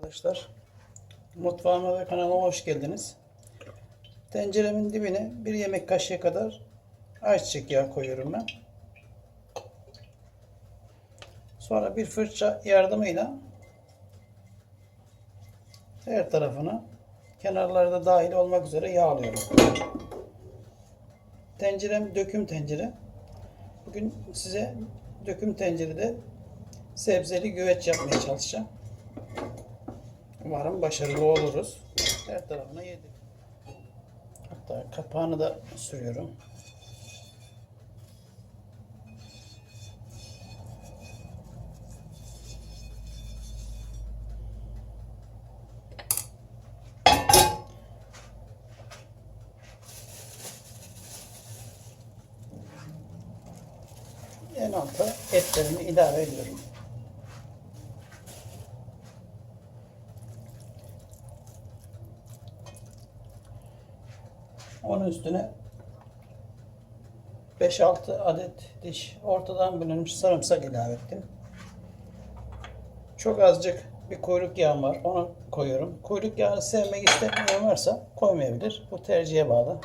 Arkadaşlar mutfağıma ve kanalıma hoş geldiniz. Tenceremin dibine bir yemek kaşığı kadar ayçiçek yağı koyuyorum ben. Sonra bir fırça yardımıyla her tarafını kenarlarda dahil olmak üzere yağlıyorum. Tencerem döküm tencere. Bugün size döküm tencerede sebzeli güveç yapmaya çalışacağım. Umarım başarılı oluruz. Her tarafına yedik. Hatta kapağını da sürüyorum. En alta etlerimi ilave ediyorum. Onun üstüne 5-6 adet diş ortadan bölünmüş sarımsak ilave ettim. Çok azıcık bir kuyruk yağım var. Onu koyuyorum. Kuyruk yağını sevmek istemeyen varsa koymayabilir. Bu tercihe bağlı.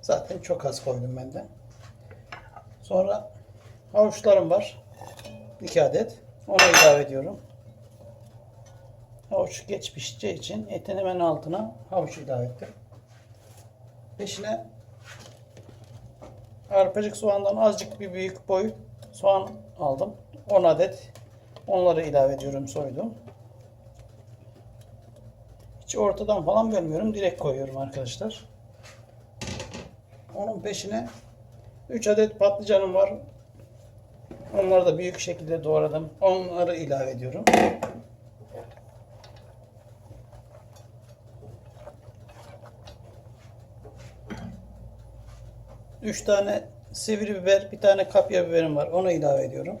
Zaten çok az koydum ben de. Sonra havuçlarım var. 2 adet. Onu ilave ediyorum. Havuç geç pişeceği için etin hemen altına havuç ilave ettim. Peşine arpacık soğandan azıcık bir büyük boy soğan aldım. 10 adet. Onları ilave ediyorum soydum. Hiç ortadan falan bölmüyorum. Direkt koyuyorum arkadaşlar. Onun peşine 3 adet patlıcanım var. Onları da büyük şekilde doğradım. Onları ilave ediyorum. 3 tane sivri biber, bir tane kapya biberim var. Onu ilave ediyorum.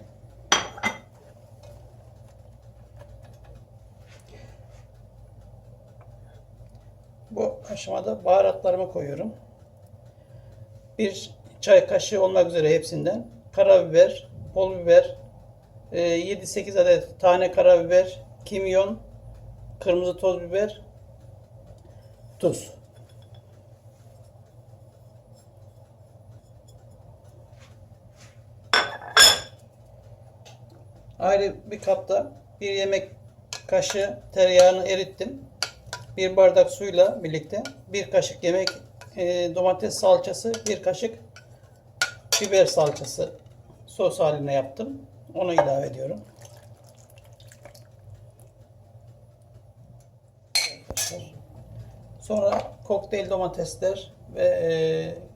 Bu aşamada baharatlarımı koyuyorum. Bir çay kaşığı olmak üzere hepsinden karabiber, pul biber, 7-8 adet tane karabiber, kimyon, kırmızı toz biber, tuz. Ayrı bir kapta bir yemek kaşığı tereyağını erittim. Bir bardak suyla birlikte bir kaşık yemek e, domates salçası, bir kaşık biber salçası sos haline yaptım. Onu ilave ediyorum. Sonra kokteyl domatesler ve e,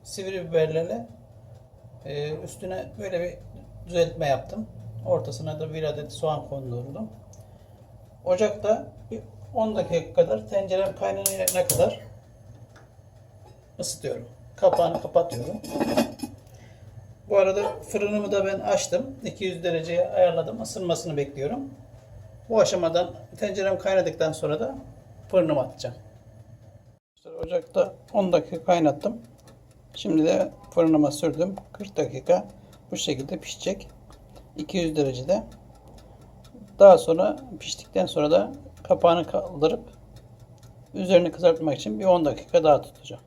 sivri biberlerle e, üstüne böyle bir düzeltme yaptım. Ortasına da bir adet soğan kondurdum. Ocakta bir 10 dakika kadar tencerem kaynayana kadar ısıtıyorum. Kapağını kapatıyorum. Bu arada fırınımı da ben açtım. 200 dereceye ayarladım. Isınmasını bekliyorum. Bu aşamadan tencerem kaynadıktan sonra da fırınıma atacağım. Ocakta 10 dakika kaynattım. Şimdi de fırınıma sürdüm. 40 dakika bu şekilde pişecek. 200 derecede. Daha sonra piştikten sonra da kapağını kaldırıp üzerini kızartmak için bir 10 dakika daha tutacağım.